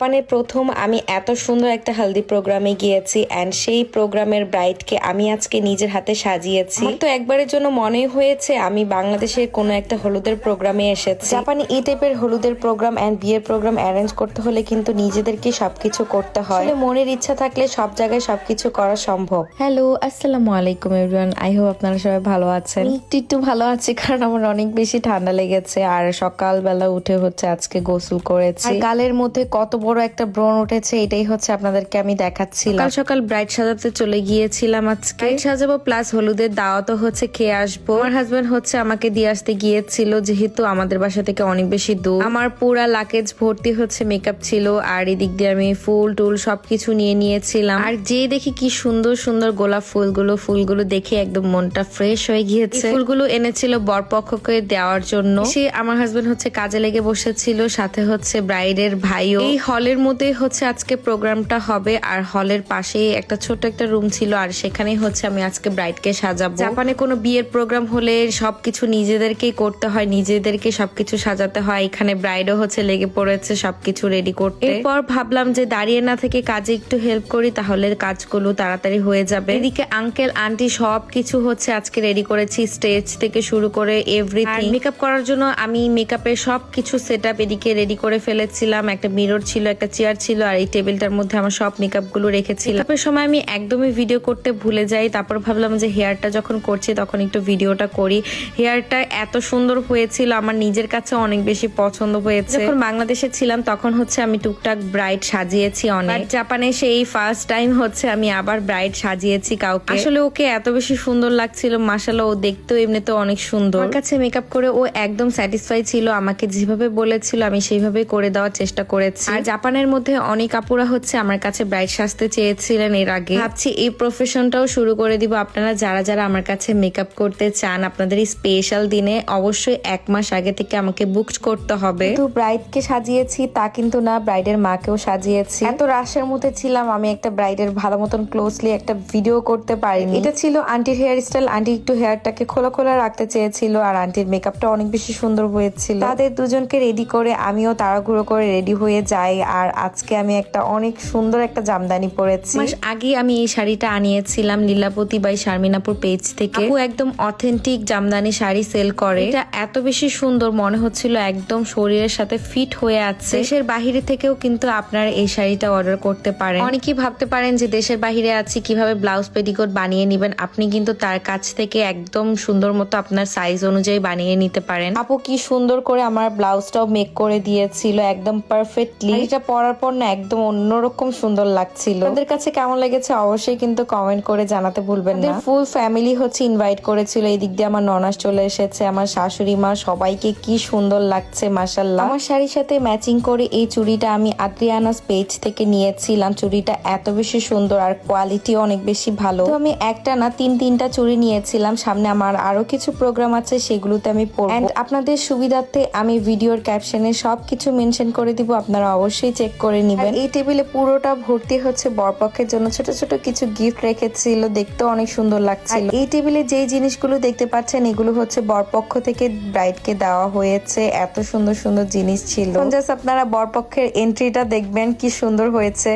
জাপানে প্রথম আমি এত সুন্দর একটা হেলদি প্রোগ্রামে গিয়েছি অ্যান্ড সেই প্রোগ্রামের ব্রাইডকে আমি আজকে নিজের হাতে সাজিয়েছি। তো একবারের জন্য মনে হয়েছে আমি বাংলাদেশের কোনো একটা হলুদের প্রোগ্রামে এসেছি। জাপানে এই টাইপের হলুদের প্রোগ্রাম অ্যান্ড বিয়ের প্রোগ্রাম অ্যারেঞ্জ করতে হলে কিন্তু নিজেদেরকে সবকিছু করতে হয়। মনের ইচ্ছা থাকলে সব জায়গায় সবকিছু করা সম্ভব। হ্যালো আসসালামু আলাইকুম এভরিওয়ান আই হোপ আপনারা সবাই ভালো আছেন। একটু একটু ভালো আছি কারণ আমার অনেক বেশি ঠান্ডা লেগেছে আর সকালবেলা উঠে হচ্ছে আজকে গোসল করেছি। গালের মধ্যে কত বড় একটা ব্রণ উঠেছে এটাই হচ্ছে আপনাদেরকে আমি দেখাচ্ছিলাম। সকাল সকাল ব্রাইড সাজাতে চলে গিয়েছিলাম আজকে। সাজাবো প্লাস হলুদের দাওয়াতও হচ্ছে খেয়ে আসব। আমার হাজবেন্ড হচ্ছে আমাকে দিয়ে আসতে গিয়েছিল যেহেতু আমাদের বাসা থেকে অনেক বেশি দূর। আমার পুরা লাকেজ ভর্তি হচ্ছে মেকআপ ছিল আর এদিক দিয়ে আমি ফুল টুল সবকিছু নিয়ে নিয়েছিলাম। আর যে দেখি কি সুন্দর সুন্দর গোলাপ ফুলগুলো ফুলগুলো দেখে একদম মনটা ফ্রেশ হয়ে গিয়েছে। ফুলগুলো এনেছিল বরপক্ষকে দেওয়ার জন্য। সে আমার হাজবেন্ড হচ্ছে কাজে লেগে বসেছিল সাথে হচ্ছে ব্রাইডের ভাইও। এই হলের মধ্যে হচ্ছে আজকে প্রোগ্রামটা হবে আর হলের পাশেই একটা ছোট একটা রুম ছিল আর সেখানেই হচ্ছে আমি আজকে ব্রাইডকে সাজাবো। জাপানে কোনো বিয়ের প্রোগ্রাম হলে সবকিছু নিজেদেরকেই করতে হয় নিজেদেরকে সবকিছু সাজাতে হয় এখানে ব্রাইডও হচ্ছে লেগে পড়েছে সবকিছু রেডি করতে। এরপর ভাবলাম যে দাঁড়িয়ে না থেকে কাজে একটু হেল্প করি তাহলে কাজগুলো তাড়াতাড়ি হয়ে যাবে। এদিকে আঙ্কেল আন্টি সবকিছু হচ্ছে আজকে রেডি করেছি স্টেজ থেকে শুরু করে এভরিথিং মেকআপ করার জন্য আমি মেকআপের সবকিছু সেট আপ এদিকে রেডি করে ফেলেছিলাম একটা মিরর ছিল একটা চেয়ার ছিল, আর এই টেবিলটার মধ্যে আমার সব মেকআপগুলো রেখেছিলাম মেকআপের সময় আমি একদমই ভিডিও করতে ভুলে যাই, তারপর ভাবলাম যে হেয়ারটা যখন করছি তখন একটু ভিডিওটা করি। হেয়ারটা এত সুন্দর হয়েছিল, আমার নিজের কাছে অনেক বেশি পছন্দ হয়েছে। যখন বাংলাদেশে ছিলাম, তখন হচ্ছে আমি টুকটাক ব্রাইড সাজিয়েছি অনেক। জাপানে সেই ফার্স্ট টাইম হচ্ছে আমি আবার ব্রাইড সাজিয়েছি কাউকে। আসলে ওকে এত বেশি সুন্দর লাগছিল মাসালা ও দেখতেও এমনিতে অনেক সুন্দর। আমার কাছে মেকআপ করে ও একদম স্যাটিসফাই ছিল, আমাকে যেভাবে বলেছিল আমি সেইভাবে করে দেওয়ার চেষ্টা করেছি। আর জাপানের মধ্যে অনেক আপুরা হচ্ছে আমার কাছে ব্রাইড সাজতে চেয়েছিলেন এর আগে। ভাবছি এই প্রফেশনটাও শুরু করে দিব। আপনারা যারা যারা আমার কাছে মেকআপ করতে চান, আপনাদের এই স্পেশাল দিনে অবশ্যই এক মাস আগে থেকে আমাকে বুক করতে হবে। তো ব্রাইডকে সাজিয়েছি, তা কিন্তু না ব্রাইডের মাকেও সাজিয়েছি। এত রাশের মধ্যে ছিলাম, আমি একটা ব্রাইডের ভালো মতন ক্লোজলি একটা ভিডিও করতে পারিনি। এটা ছিল আন্টির হেয়ার স্টাইল আন্টি একটু হেয়ারটাকে খোলা খোলা রাখতে চেয়েছিল, আর আন্টির মেকআপটা অনেক বেশি সুন্দর হয়েছিল। তাদের দুজনকে রেডি করে, আমিও তাড়াহুড়ো করে রেডি হয়ে যাই। আর আজকে আমি একটা অনেক সুন্দর একটা জামদানি পরেছি। মাস আগে আমি এই শাড়িটা আনিয়েছিলাম লীলাপতি বাই শারমিনাপুর পেজ থেকে। একদম অথেন্টিক জামদানি শাড়ি সেল করে। এটা এত বেশি সুন্দর মনে হচ্ছিল একদম শরীরের সাথে ফিট হয়ে আছে। দেশের বাহিরে থেকেও কিন্তু আপনারা এই শাড়িটা অর্ডার করতে পারেন। অনেকেই ভাবতে পারেন যে দেশের বাহিরে আছি কীভাবে ব্লাউজ পেটিকোট বানিয়ে নেবেন? আপনি কিন্তু তার কাছ থেকে একদম সুন্দর মতো আপনার সাইজ অনুযায়ী বানিয়ে নিতে পারেন। আপু কি সুন্দর করে আমার ব্লাউজটাও মেক করে দিয়েছিল একদম পারফেক্টলি এটা পরার পর না একদম অন্যরকম সুন্দর লাগছিল। আপনাদের কাছে কেমন লেগেছে অবশ্যই কিন্তু কমেন্ট করে জানাতে ভুলবেন না। ফুল ফ্যামিলি হচ্ছে ইনভাইট করেছিল এই দিক দিয়ে আমার ননাস চলে এসেছে আমার শাশুড়ি মা সবাইকে কি সুন্দর লাগছে মাসাল্লাহ আমার শাড়ির সাথে ম্যাচিং করে এই চুড়িটা আমি আদ্রিয়ানাস পেজ থেকে নিয়েছিলাম। চুড়িটা এত বেশি সুন্দর আর কোয়ালিটি অনেক বেশি ভালো। তো আমি একটা না তিন তিনটা চুড়ি নিয়েছিলাম। সামনে আমার আরও কিছু প্রোগ্রাম আছে সেগুলোতে আমি পড়ব আপনাদের সুবিধার্থে আমি ভিডিওর ক্যাপশনে সবকিছু মেনশন করে দিব। আপনারা অবশ্যই চেক করে নেবেন। এই টেবিলে পুরোটা ভর্তি হচ্ছে বরপক্ষের জন্য। ছোট ছোট কিছু গিফট রেখেছিল দেখতেও অনেক সুন্দর লাগছিল। এই টেবিলে যেই জিনিসগুলো দেখতে পাচ্ছেন এগুলো হচ্ছে বরপক্ষ থেকে ব্রাইডকে দেওয়া হয়েছে। এত সুন্দর সুন্দর জিনিস ছিল। জাস্ট আপনারা বরপক্ষের এন্ট্রিটা দেখবেন কি সুন্দর হয়েছে।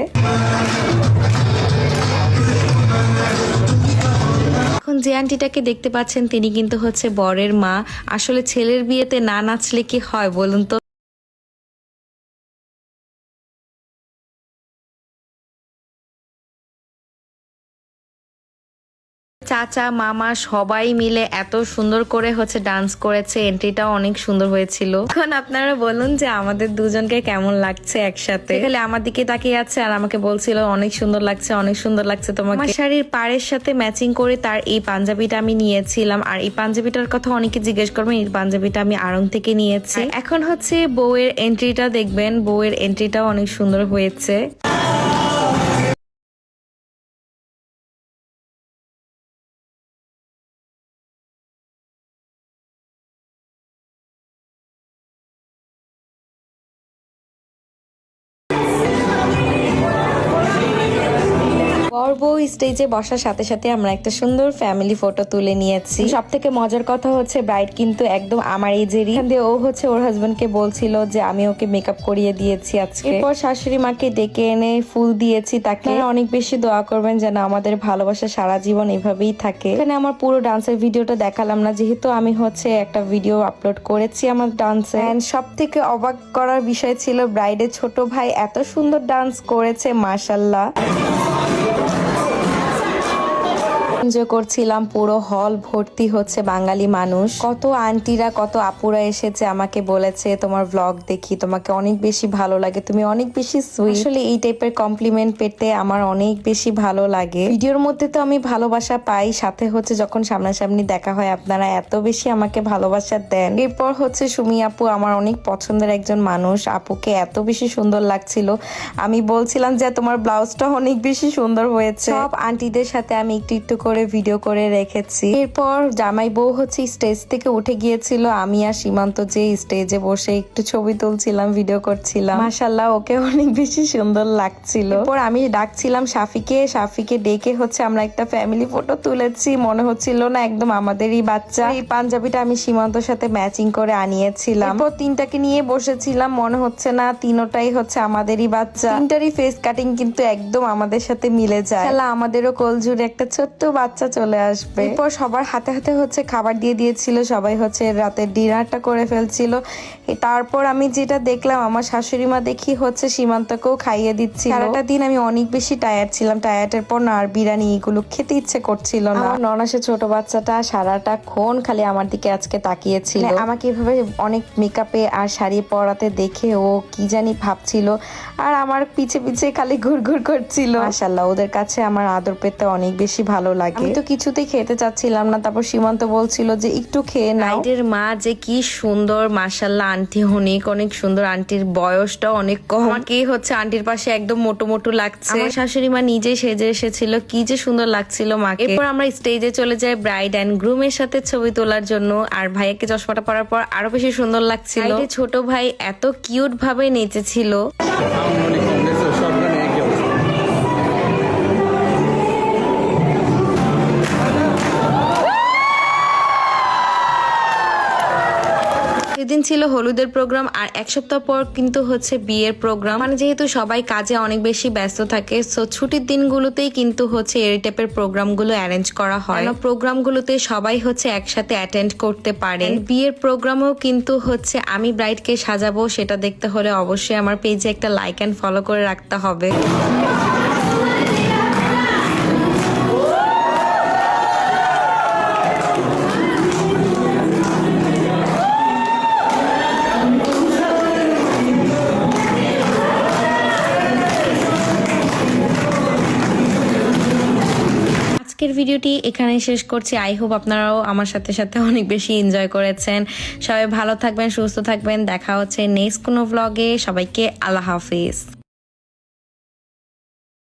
এখন যে আন্টিটাকে দেখতে পাচ্ছেন তিনি কিন্তু হচ্ছে বরের মা। আসলে ছেলের বিয়েতে না নাচলে কি হয় বলুন তো? চাচা, মামা সবাই মিলে এত সুন্দর করে হচ্ছে ডান্স করেছে। এন্ট্রিটাও অনেক সুন্দর হয়েছিল। এখন আপনারা বলুন যে আমাদের দুজনকে কেমন লাগছে একসাথে? তাহলে আমার দিকে তাকিয়ে আছে আর আমাকে বলছিল, অনেক সুন্দর লাগছে, অনেক সুন্দর লাগছে তোমাকে। শাড়ির পাড়ের সাথে ম্যাচিং করে তার এই পাঞ্জাবিটা আমি নিয়েছিলাম। আর এই পাঞ্জাবিটার কথা অনেকে জিজ্ঞেস করবেন, এই পাঞ্জাবিটা আমি আড়ং থেকে নিয়েছি? এখন হচ্ছে বউয়ের এন্ট্রিটা দেখবেন। বউয়ের এন্ট্রিটাও অনেক সুন্দর হয়েছে। বর স্টেজে বসার সাথে সাথে আমরা একটা সুন্দর ফ্যামিলি ফটো তুলে নিয়েছি। সব থেকে মজার কথা হচ্ছে ব্রাইড কিন্তু একদম আমার এজেরই দিয়ে ও হচ্ছে ওর হাজবেন্ডকে বলছিল যে, আমি ওকে মেকআপ করিয়ে দিয়েছি আজকে। এরপর শাশুড়ি মাকে ডেকে এনে ফুল দিয়েছি তাকে। অনেক বেশি দোয়া করবেন যেন আমাদের ভালোবাসা সারা জীবন এভাবেই থাকে। এখানে আমার পুরো ডান্সের ভিডিওটা দেখালাম না, যেহেতু আমি হচ্ছে একটা ভিডিও আপলোড করেছি আমার ডান্সে সব থেকে অবাক করার বিষয় ছিল ব্রাইডের ছোট ভাই এত সুন্দর ডান্স করেছে মাশাল্লাহ এনজয় করছিলাম, পুরো হল ভর্তি হচ্ছে বাঙালি মানুষ। কত আন্টিরা, কত আপুরা এসেছে, আমাকে বলেছে, তোমার ব্লগ দেখি, তোমাকে অনেক বেশি ভালো লাগে, তুমি অনেক বেশি সুইট আসলে এই টাইপের কমপ্লিমেন্ট পেতে আমার অনেক বেশি ভালো লাগে। ভিডিওর মধ্যে তো আমি ভালোবাসা পাই, সাথে হচ্ছে যখন সামনাসামনি দেখা হয়, আপনারা এত বেশি আমাকে ভালোবাসা দেন। এরপর হচ্ছে সুমি আপু আমার অনেক পছন্দের একজন মানুষ, আপুকে এত বেশি সুন্দর লাগছিল। আমি বলছিলাম যে, তোমার ব্লাউজটা অনেক বেশি সুন্দর হয়েছে। সব আন্টিদের সাথে আমি একটু একটু করে ভিডিও করে রেখেছি। এরপর জামাই বউ হচ্ছে স্টেজ থেকে উঠে গিয়েছিল। আমি আর সীমান্ত যে স্টেজে বসে একটু ছবি তুলছিলাম ভিডিও করছিলাম। মাসাল্লাহ ওকে অনেক বেশি সুন্দর লাগছিল। এরপর আমি ডাকছিলাম সাফিকে। সাফিকে ডেকে হচ্ছে আমরা একটা ফ্যামিলি ফটো তুলেছি। মনে হচ্ছিল না একদম আমাদেরই বাচ্চা। এই পাঞ্জাবিটা আমি সীমান্তর সাথে ম্যাচিং করে আনিয়েছিলাম। এরপর তিনটাকে নিয়ে বসেছিলাম। মনে হচ্ছে না তিনোটাই হচ্ছে আমাদেরই বাচ্চা। তিনটারই ফেস কাটিং কিন্তু একদম আমাদের সাথে মিলে যায়। আমাদেরও কোল জুড়ে একটা ছোট্ট বাচ্চা চলে আসবে। এরপর সবার হাতে হাতে হচ্ছে খাবার দিয়ে দিয়েছিল সবাই হচ্ছে রাতের ডিনারটা করে ফেলছিল। তারপর আমি যেটা দেখলাম আমার শাশুড়ি মা দেখি হচ্ছে সীমান্তকেও খাইয়ে দিচ্ছি সারাটা দিন আমি অনেক বেশি টায়ার্ড ছিলাম। টায়ার্ডের পর না আর বিরিয়ানি এগুলো খেতে ইচ্ছে করছিল না। আমার ননাসে ছোট বাচ্চাটা সারাটা ক্ষণ খালি আমার দিকে আজকে তাকিয়েছিল। আমাকে এভাবে অনেক মেকআপে আর শাড়ি পরাতে দেখে ও কি জানি ভাবছিল। আর আমার পিছে পিছে খালি ঘুরঘুর করছিল। মাশাল্লাহ ওদের কাছে আমার আদর পেতে অনেক বেশি ভালো লাগে। আমি তো কিছুতেই খেতে চাচ্ছিলাম না। তারপর সীমান্ত বলছিল যে একটু খেয়ে নাও। নাইটের মা যে কি সুন্দর মাসাল্লাহ আন্টি অনেক অনেক সুন্দর। আন্টির বয়সটা অনেক কম। আমাকে হচ্ছে আন্টির পাশে একদম মোটো মোটো লাগছে। আমার শাশুড়ি মা নিজে সেজে এসেছিল। কি যে সুন্দর লাগছিল মাকে। এরপর আমরা স্টেজে চলে যাই ব্রাইড এন্ড গ্রুমের সাথে ছবি তোলার জন্য। আর ভাইয়াকে চশমাটা পরার পর আরও বেশি সুন্দর লাগছিল। ছোট ভাই এত কিউট ভাবে নেচেছিল। সেদিন ছিল হলুদের প্রোগ্রাম আর এক সপ্তাহ পর কিন্তু হচ্ছে বিয়ের প্রোগ্রাম। মানে যেহেতু সবাই কাজে অনেক বেশি ব্যস্ত থাকে সো ছুটির দিনগুলোতেই কিন্তু হচ্ছে এই টাইপের প্রোগ্রামগুলো অ্যারেঞ্জ করা হয়। প্রোগ্রামগুলোতে সবাই হচ্ছে একসাথে অ্যাটেন্ড করতে পারে। বিয়ের প্রোগ্রামেও কিন্তু হচ্ছে আমি ব্রাইডকে সাজাবো, সেটা দেখতে হলে অবশ্যই আমার পেজে একটা লাইক অ্যান্ড ফলো করে রাখতে হবে। আজকের ভিডিওটি এখানে শেষ করছি। আই হোপ আপনারাও আমার সাথে সাথে অনেক বেশি এনজয় করেছেন। সবাই ভালো থাকবেন, সুস্থ থাকবেন। দেখা হচ্ছে নেক্সট কোনো ব্লগে সবাইকে আল্লাহ হাফিজ।